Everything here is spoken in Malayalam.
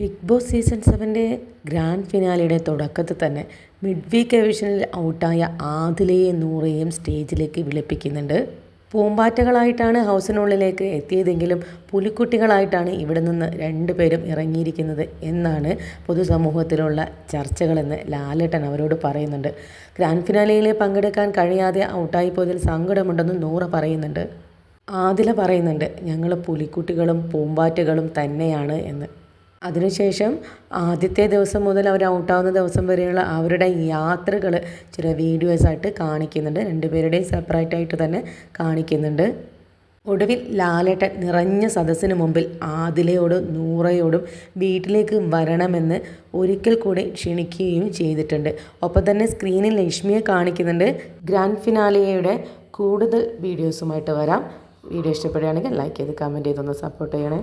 ബിഗ് ബോസ് സീസൺ സെവന്റെ ഗ്രാൻഡ് ഫിനാലിയുടെ തുടക്കത്തിൽ തന്നെ മിഡ് വീക്ക് എവിഷനിൽ ഔട്ടായ ആദിലയെയും നൂറയെയും സ്റ്റേജിലേക്ക് വിളിപ്പിക്കുന്നുണ്ട്. പൂമ്പാറ്റകളായിട്ടാണ് ഹൗസിനുള്ളിലേക്ക് എത്തിയതെങ്കിലും പുലിക്കുട്ടികളായിട്ടാണ് ഇവിടെ നിന്ന് രണ്ടുപേരും ഇറങ്ങിയിരിക്കുന്നത് എന്നാണ് പൊതുസമൂഹത്തിലുള്ള ചർച്ചകളെന്ന് ലാലേട്ടൻ അവരോട് പറയുന്നുണ്ട്. ഗ്രാൻഡ് ഫിനാലയിൽ പങ്കെടുക്കാൻ കഴിയാതെ ഔട്ടായിപ്പോയതിൽ സങ്കടമുണ്ടെന്ന് നൂറ പറയുന്നുണ്ട്. ആദില പറയുന്നുണ്ട് ഞങ്ങൾ പുലിക്കുട്ടികളും പൂമ്പാറ്റകളും തന്നെയാണ് എന്ന്. അതിനുശേഷം ആദ്യത്തെ ദിവസം മുതൽ അവർ ഔട്ടാവുന്ന ദിവസം വരെയുള്ള അവരുടെ യാത്രകൾ ചില വീഡിയോസായിട്ട് കാണിക്കുന്നുണ്ട്. രണ്ടുപേരുടെയും സെപ്പറേറ്റ് ആയിട്ട് തന്നെ കാണിക്കുന്നുണ്ട്. ഒടുവിൽ ലാലേട്ടൻ നിറഞ്ഞ സദസ്സിന് മുമ്പിൽ ആദിലയോടും നൂറയോടും വീട്ടിലേക്ക് വരണമെന്ന് ഒരിക്കൽ കൂടി ക്ഷണിക്കുകയും ചെയ്തിട്ടുണ്ട്. ഒപ്പം തന്നെ സ്ക്രീനിൽ ലക്ഷ്മിയെ കാണിക്കുന്നുണ്ട്. ഗ്രാൻഡ് ഫിനാലിയയുടെ കൂടുതൽ വീഡിയോസുമായിട്ട് വരാം. വീഡിയോ ഇഷ്ടപ്പെടുകയാണെങ്കിൽ ലൈക്ക് ചെയ്ത് കമന്റ് ചെയ്തൊന്ന് സപ്പോർട്ട് ചെയ്യണേ.